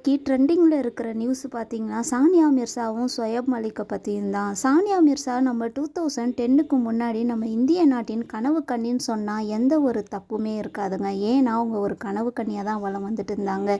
இன்றைக்கி ட்ரெண்டிங்கில் இருக்கிற நியூஸ் பார்த்தீங்கன்னா சானியா மிர்சாவும் சொயப் மலிக்கை பற்றியும் தான். சானியா மிர்சா நம்ம டூ தௌசண்ட் டென்னுக்கு முன்னாடி நம்ம இந்திய நாட்டின் கனவு கண்ணின்னு சொன்னால் எந்த ஒரு தப்புமே இருக்காதுங்க. ஏன்னா அவங்க ஒரு கனவு கண்ணியாக தான் வளம் வந்துட்டு இருந்தாங்க.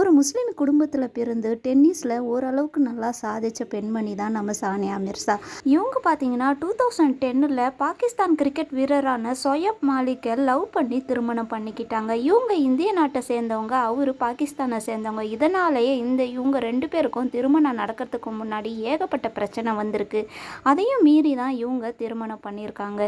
ஒரு முஸ்லீம் குடும்பத்தில் பிறந்து டென்னிஸில் ஓரளவுக்கு நல்லா சாதித்த பெண்மணி தான் நம்ம சானியா மிர்சா. இவங்க பார்த்தீங்கன்னா டூ தௌசண்ட் டென்னில் பாகிஸ்தான் கிரிக்கெட் வீரரான சொயப் மாலிக்கை லவ் பண்ணி திருமணம் பண்ணிக்கிட்டாங்க. இவங்க இந்திய நாட்டை சேர்ந்தவங்க அவர் பாகிஸ்தானை சேர்ந்தவங்க. இதனாலேயே இந்த இவங்க ரெண்டு பேருக்கும் திருமணம் நடக்கிறதுக்கு முன்னாடி ஏகப்பட்ட பிரச்சனை வந்திருக்கு. அதையும் மீறி தான் இவங்க திருமணம் பண்ணியிருக்காங்க.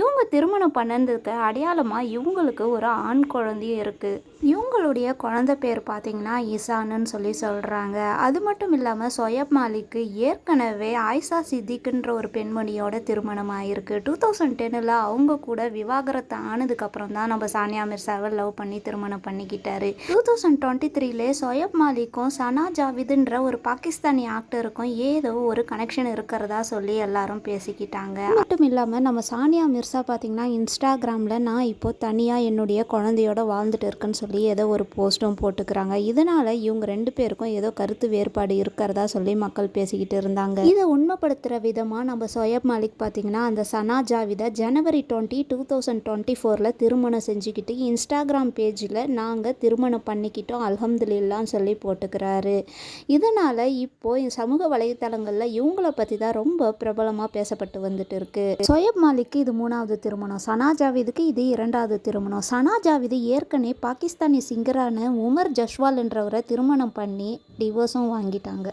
இவங்க திருமணம் பண்ணதுக்கு அடையாளமாக இவங்களுக்கு ஒரு ஆண் குழந்தையும் இருக்குது இவங்களுடைய குழந்தை பேர் பார்த்திங்கன்னா இசானுன்னு சொல்லி சொல்கிறாங்க அது மட்டும் இல்லாமல் சொயப் மாலிக்கு ஏற்கனவே ஆயிஷா சித்திக்குன்ற ஒரு பெண்மணியோட திருமணம் ஆயிருக்கு. டூ தௌசண்ட் டென்னில் அவங்க கூட விவாகரத்து ஆனதுக்கப்புறம் தான் நம்ம சானியா மிர்சாவை லவ் பண்ணி திருமணம் பண்ணிக்கிட்டாரு. டூ தௌசண்ட் டுவெண்ட்டி த்ரீலே சொயப் அலிக்கும் சனா ஜாவிதுன்ற ஒரு பாகிஸ்தானி ஆக்டருக்கும் ஏதோ ஒரு கனெக்ஷன் இருக்கிறதா சொல்லி எல்லாரும் பேசிக்கிட்டாங்க. மட்டும் இல்லாமல் நம்ம சானியா மிர்சா பார்த்தீங்கன்னா இன்ஸ்டாகிராமில் நான் இப்போ தனியாக என்னுடைய குழந்தையோட வாழ்ந்துட்டு இருக்கேன்னு சொல்லி ஏதோ ஒரு போஸ்ட்டும் போட்டுக்கிறாங்க. இதனால் இவங்க ரெண்டு பேருக்கும் ஏதோ கருத்து வேறுபாடு இருக்கிறதா சொல்லி மக்கள் பேசிக்கிட்டு இருந்தாங்க. இதை உண்மைப்படுத்துகிற விதமாக நம்ம சோயப் மாலிக் பார்த்தீங்கன்னா அந்த சனா ஜாவிதை ஜனவரி டுவெண்ட்டி டூ தௌசண்ட் டுவெண்ட்டி ஃபோரில் திருமணம் செஞ்சுக்கிட்டு இன்ஸ்டாகிராம் பேஜில் நாங்கள் திருமணம் பண்ணிக்கிட்டோம் அல்ஹம்துலில்லான்னு சொல்லி போட்டுக்கிறாரு. இதனால் இப்போ சமூக வலைத்தளங்களில் இவங்கள பற்றி தான் ரொம்ப பிரபலமாக பேசப்பட்டு வந்துட்டு இருக்கு சொயப் மாலிக்கு இது மூணாவது திருமணம். சனா ஜாவிதுக்கு இது இரண்டாவது திருமணம். சனா ஜாவிது ஏற்கனவே பாகிஸ்தானி சிங்கரான உமர் ஜஸ்வால் என்றவரை திருமணம் பண்ணி டிவோர்ஸும் வாங்கிட்டாங்க.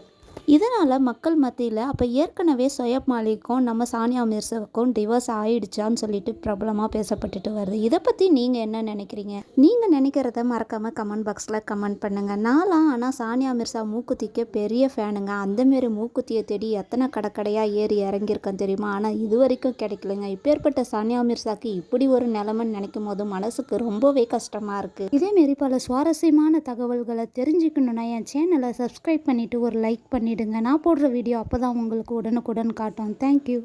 இதனால் மக்கள் மத்தியில் அப்போ ஏற்கனவே சொயப் மாலிக்கும் நம்ம சானியா மிர்சாவுக்கும் டிவோர்ஸ் ஆயிடுச்சான்னு சொல்லிட்டு பிரபலமாக பேசப்பட்டுட்டு வருது. இதை பற்றி நீங்கள் என்ன நினைக்கிறீங்க? நீங்கள் நினைக்கிறத மறக்காமல் கமெண்ட் பாக்ஸில் கமெண்ட் பண்ணுங்கள் நான்லாம் ஆனால் சானியா மிர்சா மூக்குத்திக்க பெரிய ஃபேனுங்க அந்தமாரி மூக்குத்தியை தேடி எத்தனை கடக்கடையாக ஏறி இறங்கியிருக்கேன் தெரியுமா? ஆனால் இது வரைக்கும் கிடைக்கலங்க. இப்பேற்பட்ட சானியா மிர்சாக்கு இப்படி ஒரு நிலைமைன்னு நினைக்கும் போது மனசுக்கு ரொம்பவே கஷ்டமாக இருக்குது இதேமாரி பல சுவாரஸ்யமான தகவல்களை தெரிஞ்சுக்கணுன்னா என் சேனலை சப்ஸ்கிரைப் பண்ணிவிட்டு ஒரு லைக் பண்ணி பண்ணிவிடுங்க நான் போடுற வீடியோ அப்போ தான் உங்களுக்கு உடனுக்குடன் காட்டும். தேங்க்யூ